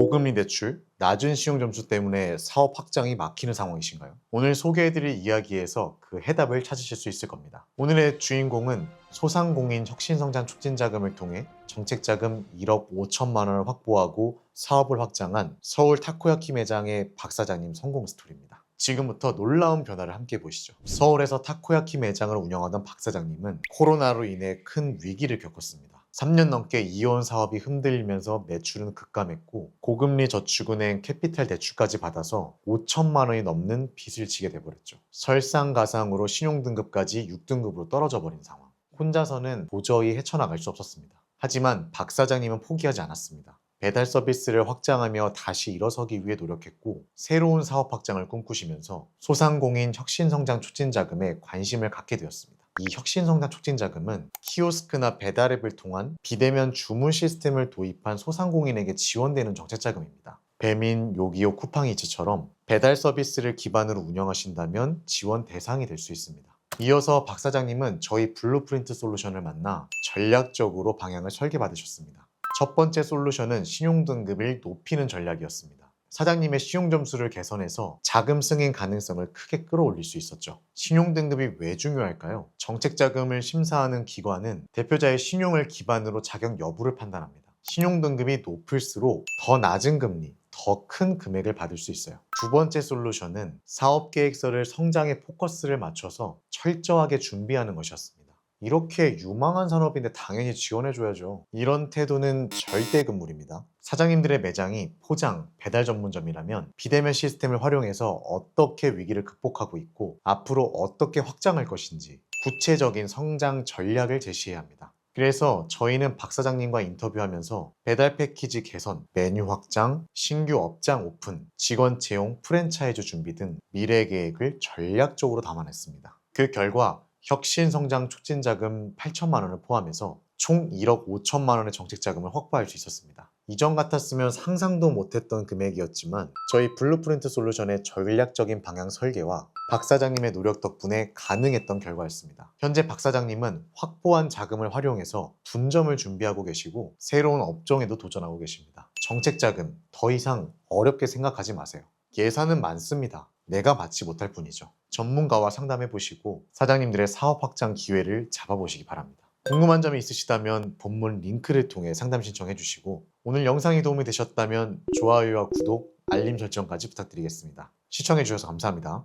고금리 대출, 낮은 시용 점수 때문에 사업 확장이 막히는 상황이신가요? 오늘 소개해드릴 이야기에서 그 해답을 찾으실 수 있을 겁니다. 오늘의 주인공은 소상공인 혁신성장 촉진 자금을 통해 정책자금 1억 5천만 원을 확보하고 사업을 확장한 서울 타코야키 매장의 박 사장님 성공 스토리입니다. 지금부터 놀라운 변화를 함께 보시죠. 서울에서 타코야키 매장을 운영하던 박 사장님은 코로나로 인해 큰 위기를 겪었습니다. 3년 넘게 이어온 사업이 흔들리면서 매출은 급감했고 고금리 저축은행 캐피탈 대출까지 받아서 5천만 원이 넘는 빚을 지게 돼버렸죠. 설상가상으로 신용등급까지 6등급으로 떨어져 버린 상황. 혼자서는 도저히 헤쳐나갈 수 없었습니다. 하지만 박 사장님은 포기하지 않았습니다. 배달 서비스를 확장하며 다시 일어서기 위해 노력했고 새로운 사업 확장을 꿈꾸시면서 소상공인 혁신성장 촉진 자금에 관심을 갖게 되었습니다. 이 혁신성장 촉진 자금은 키오스크나 배달앱을 통한 비대면 주문 시스템을 도입한 소상공인에게 지원되는 정책 자금입니다. 배민, 요기요, 쿠팡이츠처럼 배달 서비스를 기반으로 운영하신다면 지원 대상이 될 수 있습니다. 이어서 박 사장님은 저희 블루프린트 솔루션을 만나 전략적으로 방향을 설계받으셨습니다. 첫 번째 솔루션은 신용등급을 높이는 전략이었습니다. 사장님의 신용 점수를 개선해서 자금 승인 가능성을 크게 끌어올릴 수 있었죠. 신용 등급이 왜 중요할까요? 정책 자금을 심사하는 기관은 대표자의 신용을 기반으로 자격 여부를 판단합니다. 신용 등급이 높을수록 더 낮은 금리, 더 큰 금액을 받을 수 있어요. 두 번째 솔루션은 사업 계획서를 성장에 포커스를 맞춰서 철저하게 준비하는 것이었습니다. 이렇게 유망한 산업인데 당연히 지원해줘야죠. 이런 태도는 절대 금물입니다. 사장님들의 매장이 포장, 배달 전문점이라면 비대면 시스템을 활용해서 어떻게 위기를 극복하고 있고 앞으로 어떻게 확장할 것인지 구체적인 성장 전략을 제시해야 합니다. 그래서 저희는 박 사장님과 인터뷰하면서 배달 패키지 개선, 메뉴 확장, 신규 업장 오픈, 직원 채용, 프랜차이즈 준비 등 미래 계획을 전략적으로 담아냈습니다. 그 결과 혁신 성장 촉진 자금 8천만 원을 포함해서 총 1억 5천만 원의 정책 자금을 확보할 수 있었습니다. 이전 같았으면 상상도 못했던 금액이었지만 저희 블루프린트 솔루션의 전략적인 방향 설계와 박 사장님의 노력 덕분에 가능했던 결과였습니다. 현재 박 사장님은 확보한 자금을 활용해서 분점을 준비하고 계시고 새로운 업종에도 도전하고 계십니다. 정책 자금 더 이상 어렵게 생각하지 마세요. 예산은 많습니다. 내가 받지 못할 뿐이죠. 전문가와 상담해 보시고 사장님들의 사업 확장 기회를 잡아보시기 바랍니다. 궁금한 점이 있으시다면 본문 링크를 통해 상담 신청해 주시고 오늘 영상이 도움이 되셨다면 좋아요와 구독, 알림 설정까지 부탁드리겠습니다. 시청해 주셔서 감사합니다.